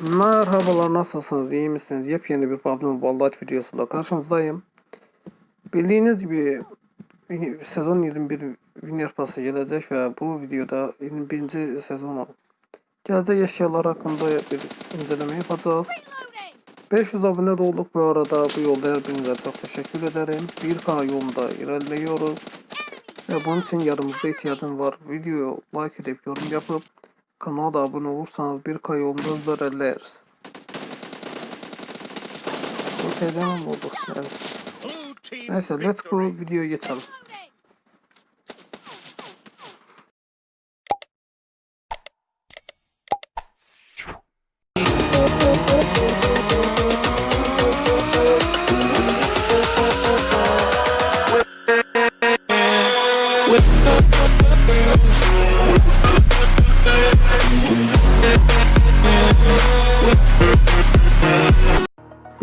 Merhabalar nasılsınız iyi misiniz? Yepyeni bir Pablo Vallahi videosunda karşınızdayım. Bildiğiniz gibi sezon 21 Winner Pass'ı gelecek ve bu videoda 21. sezonun gelecek eşyalar hakkında bir inceleme yapacağız. 500 abone olduk bu arada bu yolda her birinize çok teşekkür ederim. 1K yolunda ilerliyoruz. Ve bunun için yardımınıza ihtiyacım var. Videoyu like edip yorum yapıp kanala da abone olursanız 1K yolunda hızla ilerleriz. Bu teyden mi oldu? Evet. Neyse let's go videoya geçelim.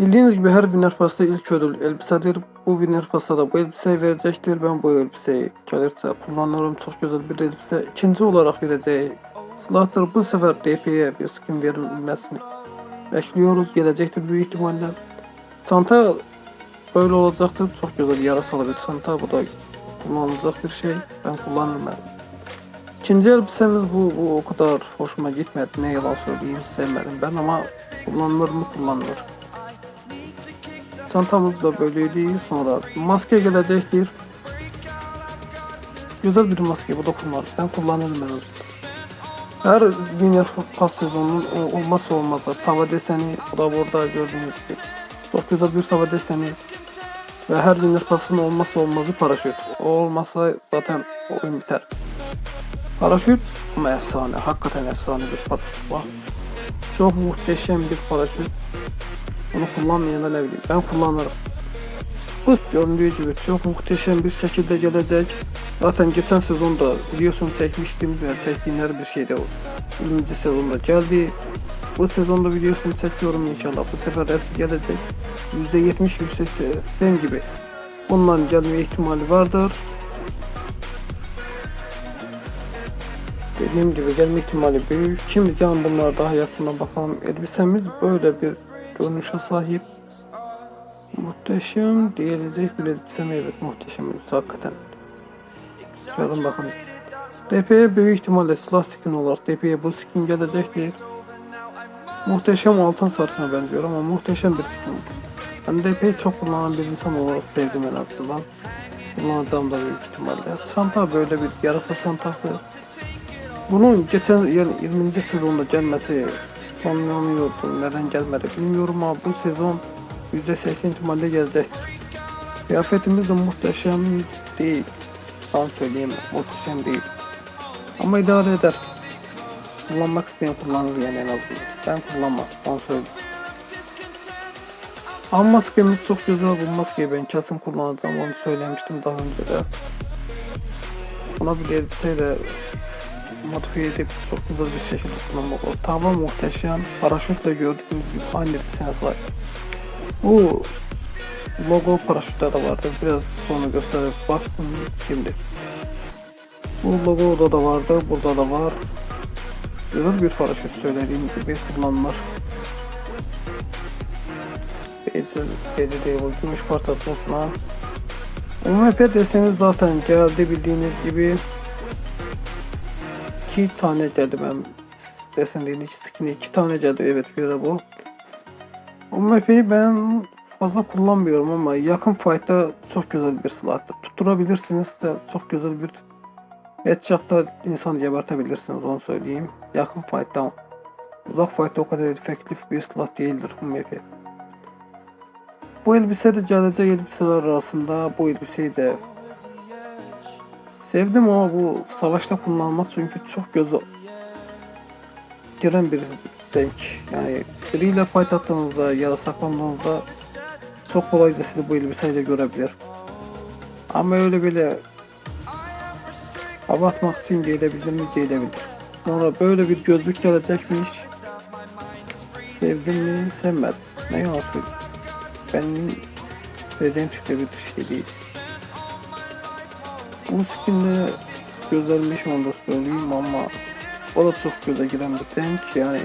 Bildiğiniz gibi her Winner Pass'ta ilk ödül elbisedir. Bu Winner Pass'ta da bu elbiseyi verecektir. Ben bu elbiseyi gelirse kullanırım. Çok güzel bir elbise. İkinci olarak vereceği silahtır. Bu sefer DP'ye bir skin verilmesini bekliyoruz. Gelecektir büyük ihtimalle. Çanta böyle olacaktır. Çok güzel yarasalı bir çanta. Bu da kullanılacak bir şey. Ben kullanırım ben. İkinci elbisemiz bu. Bu o kadar hoşuma gitmedi. Ne yalan söyleyeyim sevmedim ben ama kullanılır mı kullanılır. Çantamız da böyleydi. Sonra maske gelecektir. Güzel bir maske bu da kullanılır. Ben kullanırım en azından. Her Winner Pass sezonunun olmazsa olmazı tava deseni. O da burada gördüğünüz gibi. Çok güzel bir tava deseni. Ve her Winner Pass'ın olmazsa olmazı paraşüt. O olmazsa zaten oyun biter. Paraşüt ama efsane. Hakikaten efsane bir paraşüt var. Çok muhteşem bir paraşüt. Bunu kullanmayanlar ne bileyim. Ben kullanırım. Bu göründüğü gibi çok muhteşem bir şekilde gelecek. Zaten geçen sezonda biliyorsun çekmiştim ve çektiğim her bir şeyde o. 20. sezonda geldi. Bu sezonda videosunu çekiyorum inşallah. Bu sefer hepsi gelecek. %70 %80 gibi. Bunların gelme ihtimali vardır. Dediğim gibi gelme ihtimali büyük. Şimdi gelin bunlar daha yakından bakalım. Elbisemiz böyle bir görünüşe sahip. Muhteşem diyecek bir elbise mi? Evet muhteşem elbise hakikaten. Şöyle bakın. DP'ye büyük ihtimalle silah skin olarak DP'ye bu skin gelecektir. Muhteşem altın sarısına benziyor ama muhteşem bir skin. Ben DP'yi çok kullanan bir insan olarak sevdim en azından. Kullanacağım da büyük ihtimalle. Çanta böyle bir yarasa çantası. Bunun geçen yani 20. sezonda gelmesi planlanıyordu. Neden gelmedi bilmiyorum ama bu sezon %80 ihtimalle gelecektir. Kıyafetimiz de muhteşem değil. Tam söyleyeyim muhteşem değil. Ama idare eder. Kullanmak isteyen kullanır yani en azından. Ben kullanmam. Onu söyleyeyim. Ama maskemiz çok güzel. Bu maskeyi ben kesin kullanacağım. Onu söylemiştim daha önce de. Buna bir elbiseyle modifiye edip çok güzel bir şekilde kullanmak. O tava muhteşem. Paraşütle gördüğünüz gibi aynı elbiseye sahip. Bu logo paraşütte de vardı. Biraz sonra gösterip baktım şimdi. Bu logo da vardı. Burada da var. Güzel bir paraşüt söylediğim gibi kullanılır. Gece, değil bu gümüş parçası falan. UMP deseni zaten geldi bildiğiniz gibi. İki tane geldi ben desen değil iki skin iki tane geldi evet bir de bu. UMP'yi ben fazla kullanmıyorum ama yakın fight'ta çok güzel bir silahtır. Tutturabilirsiniz de çok güzel bir headshot'ta insanı gebertebilirsiniz onu söyleyeyim. Yakın fight'ta uzak fight'ta o kadar efektif bir silah değildir UMP. Bu elbise de gelecek elbiseler arasında bu elbiseyi de sevdim ama bu savaşta kullanılmaz çünkü çok göze giren bir renk. Yani biriyle fight attığınızda ya da saklandığınızda çok kolayca sizi bu elbiseyle görebilir. Ama öyle bile hava atmak için giyilebilir mi? Giyilebilir. Sonra böyle bir gözlük gelecekmiş. Sevdim mi? Sevmedim. Ne yalan söyleyeyim. Benim sevdiğim tipte bir şey değil. Bu skinle güzelmiş onu da söyleyeyim ama o da çok göze giren bir renk yani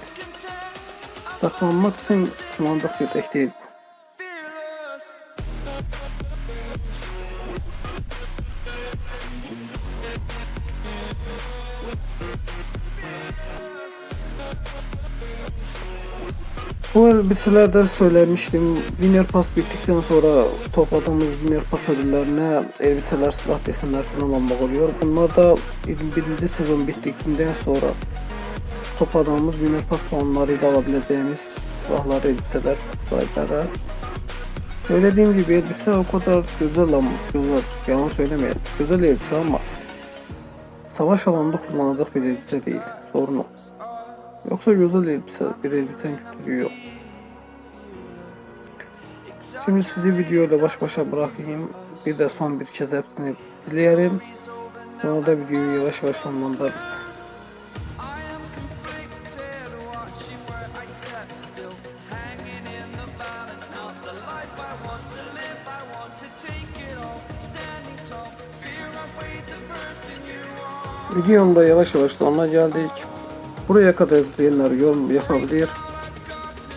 Saklanmak için kullandık bir tek değil. Bu elbiselerde söylemiştim. Winner Pass bittikten sonra topladığımız Winner Pass ödüllerine elbiseler, silah desenler falan almak oluyor. Bunlar da 21. sezon bittikten sonra topladığımız Winner Pass puanlarıyla alabileceğimiz silahlar, elbiseler sahipleri. Söylediğim gibi elbise o kadar güzel ama güzel, yalan söylemeyelim. Güzel elbise ama savaş alanında kullanılacak bir elbise değil. Sorun o. Yoksa güzel elbise, bir elbisenin kötülüğü yok. Şimdi sizi videoyla baş başa bırakayım. Bir de son bir kez hepsini izleyelim. Sonra da videoyu yavaş yavaş sonlandırırız. Videonun da yavaş yavaş sonuna geldik. Buraya kadar izleyenler yorum yapabilir.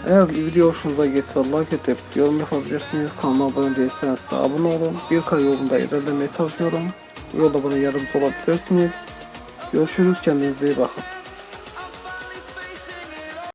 Eğer video hoşunuza geçse like edip yorum yapabilirsiniz. Kanalıma abone değilseniz de abone olun. Bir kare yolunda ilerlemeye çalışıyorum. Yolda bana yardımcı olabilirsiniz. Görüşürüz kendinize iyi bakın.